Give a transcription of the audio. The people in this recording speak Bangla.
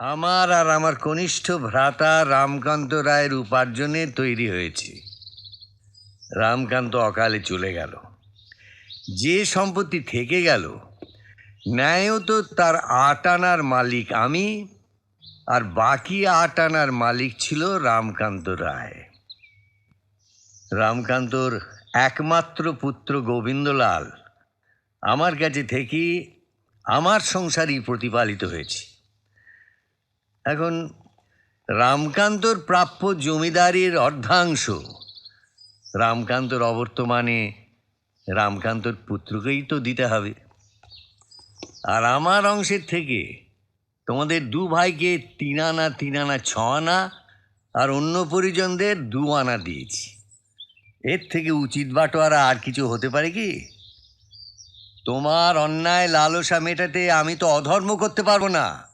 আমার আর আমার কনিষ্ঠ ভ্রাতা রামকান্ত রায়ের উপার্জনে তৈরি হয়েছে। রামকান্ত অকালে চলে গেল। যে সম্পত্তি থেকে গেল, ন্যায়ও তো তার আট আনার মালিক আমি, আর বাকি আট আনার মালিক ছিল রামকান্ত রায়। রামকান্তর একমাত্র পুত্র গোবিন্দলাল আমার কাছে থেকে আমার সংসারই প্রতিপালিত হয়েছে। এখন রামকান্তর প্রাপ্য জমিদারির অর্ধাংশ। রামকান্তর অবর্তমানে রামকান্তর পুত্রকেই তো দিতে হবে। আর আমার অংশের থেকে তোমাদের দু ভাইকে তিন আনা তিন আনা ছ আনা আর অন্য পরিজনদের দু আনা দিয়েছি। এর থেকে উচিত বাটোয়ারা আর কিছু হতে পারে কি? তোমার অন্যায় লালসা মেটাতে আমি তো অধর্ম করতে পারব না।